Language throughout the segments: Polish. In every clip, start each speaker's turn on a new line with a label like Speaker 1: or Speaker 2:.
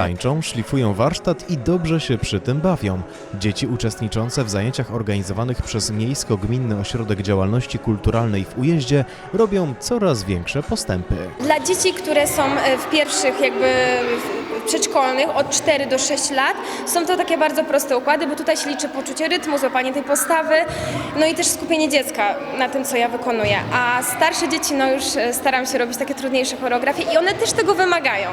Speaker 1: tańczą, szlifują warsztat i dobrze się przy tym bawią. Dzieci uczestniczące w zajęciach organizowanych przez Miejsko-Gminny Ośrodek Działalności Kulturalnej w Ujeździe robią coraz większe postępy.
Speaker 2: Dla dzieci, które są e, w pierwszych jakby przedszkolnych od 4 do 6 lat, są to takie bardzo proste układy, bo tutaj się liczy poczucie rytmu, złapanie tej postawy, no i też skupienie dziecka na tym, co ja wykonuję. A starsze dzieci, no już e, staram się robić takie trudniejsze choreografie i one też tego wymagają.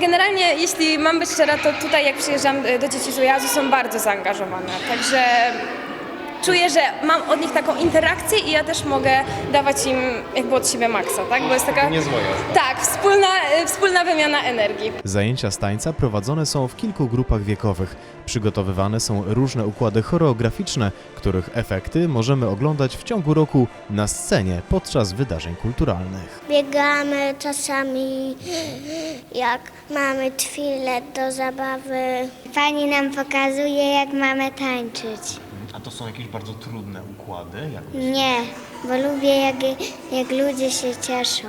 Speaker 2: Generalnie, jeśli mam być szczera, to tutaj jak przyjeżdżam e, do dzieci z ujazu, są bardzo zaangażowane, także czuję, że mam od nich taką interakcję i ja też mogę dawać im jakby od siebie maksa, tak? Bo jest taka... Tak, wspólna, y, wspólna wymiana energii.
Speaker 1: Zajęcia z tańca prowadzone są w kilku grupach wiekowych. Przygotowywane są różne układy choreograficzne, których efekty możemy oglądać w ciągu roku na scenie podczas wydarzeń kulturalnych.
Speaker 3: Biegamy czasami, jak mamy chwilę do zabawy. Pani nam pokazuje, jak mamy tańczyć.
Speaker 1: To są jakieś bardzo trudne układy? Jak...
Speaker 3: Nie, bo lubię, jak, jak ludzie się cieszą.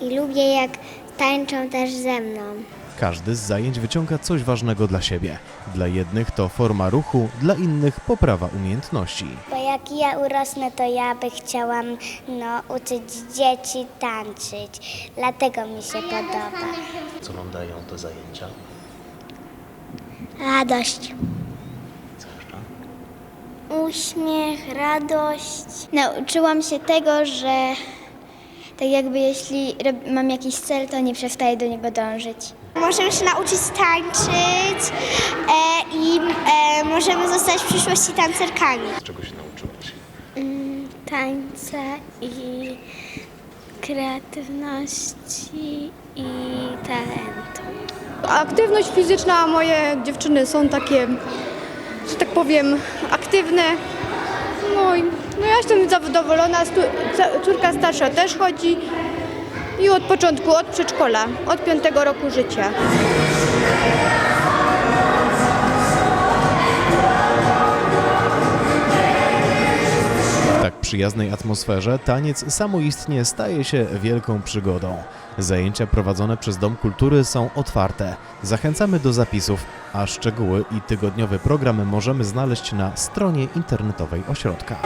Speaker 3: I lubię, jak tańczą też ze mną.
Speaker 1: Każdy z zajęć wyciąga coś ważnego dla siebie. Dla jednych to forma ruchu, dla innych poprawa umiejętności.
Speaker 3: Bo jak ja urosnę, to ja by chciałam no, uczyć dzieci tańczyć. Dlatego mi się podoba.
Speaker 1: Co wam dają te zajęcia?
Speaker 3: Radość. Uśmiech, radość. Nauczyłam się tego, że tak jakby jeśli mam jakiś cel, to nie przestaję do niego dążyć. Możemy się nauczyć tańczyć e, i e, możemy zostać w przyszłości tancerkami.
Speaker 1: Czego się nauczyłeś?
Speaker 3: Tańce i kreatywności i talentu.
Speaker 4: Aktywność fizyczna, moje dziewczyny są takie, że tak powiem, aktywne. No i no ja jestem zadowolona, córka starsza też chodzi i od początku, od przedszkola, od piątego roku życia.
Speaker 1: Przyjaznej atmosferze taniec samoistnie staje się wielką przygodą. Zajęcia prowadzone przez Dom Kultury są otwarte. Zachęcamy do zapisów, a szczegóły i tygodniowy program możemy znaleźć na stronie internetowej ośrodka.